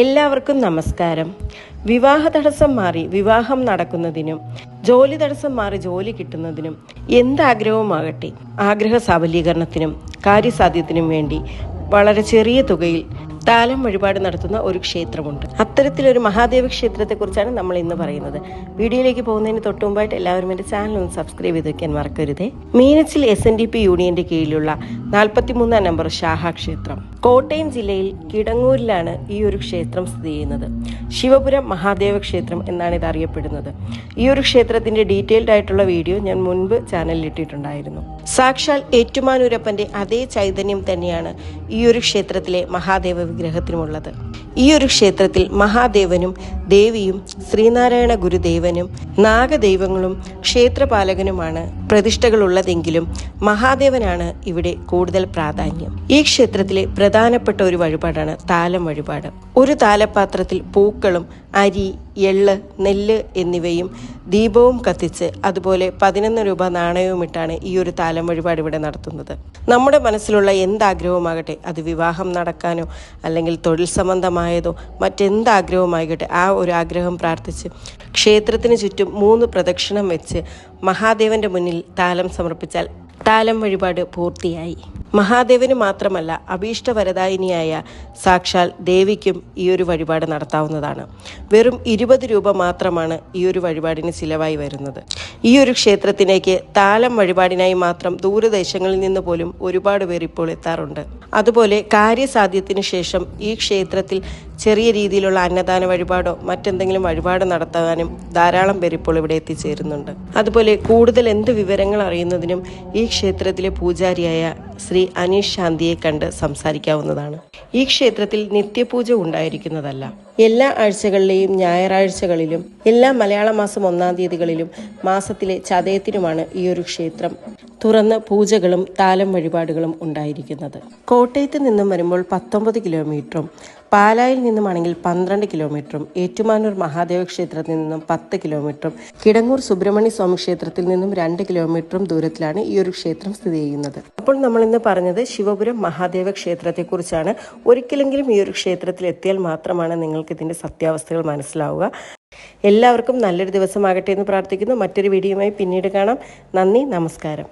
എല്ലാവർക്കും നമസ്കാരം. വിവാഹ തടസ്സം മാറി വിവാഹം നടക്കുന്നതിനും ജോലി തടസ്സം മാറി ജോലി കിട്ടുന്നതിനും എന്താഗ്രഹവുമാകട്ടെ? ആഗ്രഹ സബലീകരണത്തിനും കാര്യസാധ്യത്തിനും വേണ്ടി വളരെ ചെറിയ തുകയിൽ താലം വഴിപാട് നടത്തുന്ന ഒരു ക്ഷേത്രമുണ്ട്. അത്തരത്തിലൊരു മഹാദേവ ക്ഷേത്രത്തെക്കുറിച്ചാണ് നമ്മൾ ഇന്ന് പറയുന്നത്. വീഡിയോയിലേക്ക് പോകുന്നതിന് തൊട്ടുമുമ്പായിട്ട് എല്ലാവരും എന്റെ ചാനൽ ഒന്ന് സബ്സ്ക്രൈബ് ചെയ്ത് വയ്ക്കാൻ മറക്കരുതേ. Meenachil S N D P യൂണിയന്റെ കീഴിലുള്ള നാൽപ്പത്തിമൂന്നാം നമ്പർ ഷാഹ ക്ഷേത്രം. കോട്ടയം ജില്ലയിൽ കിടങ്ങൂരിലാണ് ഈ ഒരു ക്ഷേത്രം സ്ഥിതി ചെയ്യുന്നത്. ശിവപുരം മഹാദേവ ക്ഷേത്രം എന്നാണ് ഇത് അറിയപ്പെടുന്നത്. ഈ ഒരു ക്ഷേത്രത്തിന്റെ ഡീറ്റെയിൽഡ് ആയിട്ടുള്ള വീഡിയോ ഞാൻ മുൻപ് ചാനലിൽ ഇട്ടിട്ടുണ്ടായിരുന്നു. സാക്ഷാൽ ഏറ്റുമാനൂരപ്പന്റെ അതേ ചൈതന്യം തന്നെയാണ് ഈ ഒരു ക്ഷേത്രത്തിലെ മഹാദേവ വിഗ്രഹത്തിനുമുള്ളത്. ഈ ഒരു ക്ഷേത്രത്തിൽ മഹാദേവനും ദേവിയും ശ്രീനാരായണ ഗുരുദേവനും നാഗദൈവങ്ങളും ക്ഷേത്രപാലകനുമാണ് പ്രതിഷ്ഠകളുള്ളതെങ്കിലും മഹാദേവനാണ് ഇവിടെ കൂടുതൽ പ്രാധാന്യം. ഈ ക്ഷേത്രത്തിലെ പ്രധാനപ്പെട്ട ഒരു വഴിപാടാണ് താലം വഴിപാട്. ഒരു താലപാത്രത്തിൽ പൂക്കളും അരി എള്ള് നെല്ല് എന്നിവയും ദീപവും കത്തിച്ച് അതുപോലെ പതിനൊന്ന് രൂപ നാണയവും ഇട്ടാണ് ഈ ഒരു താലം വഴിപാട് ഇവിടെ നടത്തുന്നത്. നമ്മുടെ മനസ്സിലുള്ള എന്താഗ്രഹവുമാകട്ടെ അത് വിവാഹം നടക്കാനോ അല്ലെങ്കിൽ തൊഴിൽ സംബന്ധമായതോ മറ്റെന്താഗ്രഹവുമായിക്കട്ടെ ആ ഒരു ആഗ്രഹം പ്രാർത്ഥിച്ച് ക്ഷേത്രത്തിന് ചുറ്റും മൂന്ന് പ്രദക്ഷിണം വെച്ച് മഹാദേവന്റെ മുന്നിൽ താലം സമർപ്പിച്ചാൽ താലം വഴിപാട് പൂർത്തിയായി. മഹാദേവന് മാത്രമല്ല അഭീഷ്ടവരദായിനിയായ സാക്ഷാൽ ദേവിക്കും ഈ ഒരു വഴിപാട് നടത്താവുന്നതാണ്. വെറും ഇരുപത് രൂപ മാത്രമാണ് ഈ ഒരു വഴിപാടിന് ചിലവായി വരുന്നത്. ഈ ഒരു ക്ഷേത്രത്തിലേക്ക് താലം വഴിപാടിനായി മാത്രം ദൂരദേശങ്ങളിൽ നിന്ന് പോലും ഒരുപാട് പേർ ഇപ്പോൾ എത്താറുണ്ട്. അതുപോലെ കാര്യസാധ്യത്തിന് ശേഷം ഈ ക്ഷേത്രത്തിൽ ചെറിയ രീതിയിലുള്ള അന്നദാന വഴിപാടോ മറ്റെന്തെങ്കിലും വഴിപാട് നടത്താനും ധാരാളം പേർ ഇപ്പോൾ ഇവിടെ എത്തിച്ചേരുന്നുണ്ട്. അതുപോലെ കൂടുതൽ എന്ത് വിവരങ്ങൾ അറിയുന്നതിനും ഈ ക്ഷേത്രത്തിലെ പൂജാരിയായ ശ്രീ അനീഷ് ശാന്തിയെ കണ്ട് സംസാരിക്കാവുന്നതാണ്. ഈ ക്ഷേത്രത്തിൽ നിത്യപൂജ ഉണ്ടായിരിക്കുന്നതല്ല. എല്ലാ ആഴ്ചകളിലെയും ഞായറാഴ്ചകളിലും എല്ലാ മലയാള മാസം ഒന്നാം തീയതികളിലും മാസത്തിലെ ചതയത്തിനുമാണ് ഈ ഒരു ക്ഷേത്രം. തുറന്ന് പൂജകളും താലം വഴിപാടുകളും ഉണ്ടായിരിക്കുന്നത്. കോട്ടയത്ത് നിന്നും വരുമ്പോൾ പത്തൊമ്പത് കിലോമീറ്ററും പാലായിൽ നിന്നുമാണെങ്കിൽ പന്ത്രണ്ട് കിലോമീറ്ററും ഏറ്റുമാനൂർ മഹാദേവ ക്ഷേത്രത്തിൽ നിന്നും പത്ത് കിലോമീറ്ററും കിടങ്ങൂർ സുബ്രഹ്മണ്യ സ്വാമി ക്ഷേത്രത്തിൽ നിന്നും രണ്ട് കിലോമീറ്ററും ദൂരത്തിലാണ് ഈ ഒരു ക്ഷേത്രം സ്ഥിതി ചെയ്യുന്നത്. അപ്പോൾ നമ്മൾ ഇന്ന് പറഞ്ഞത് ശിവപുരം മഹാദേവ ക്ഷേത്രത്തെക്കുറിച്ചാണ്. ഒരിക്കലെങ്കിലും ഈ ഒരു ക്ഷേത്രത്തിൽ എത്തിയാൽ മാത്രമാണ് നിങ്ങൾക്ക് ഇതിന്റെ സത്യാവസ്ഥകൾ മനസ്സിലാവുക. എല്ലാവർക്കും നല്ലൊരു ദിവസമാകട്ടെ എന്ന് പ്രാർത്ഥിക്കുന്നു. മറ്റൊരു വീഡിയോയുമായി പിന്നീട് കാണാം. നന്ദി നമസ്കാരം.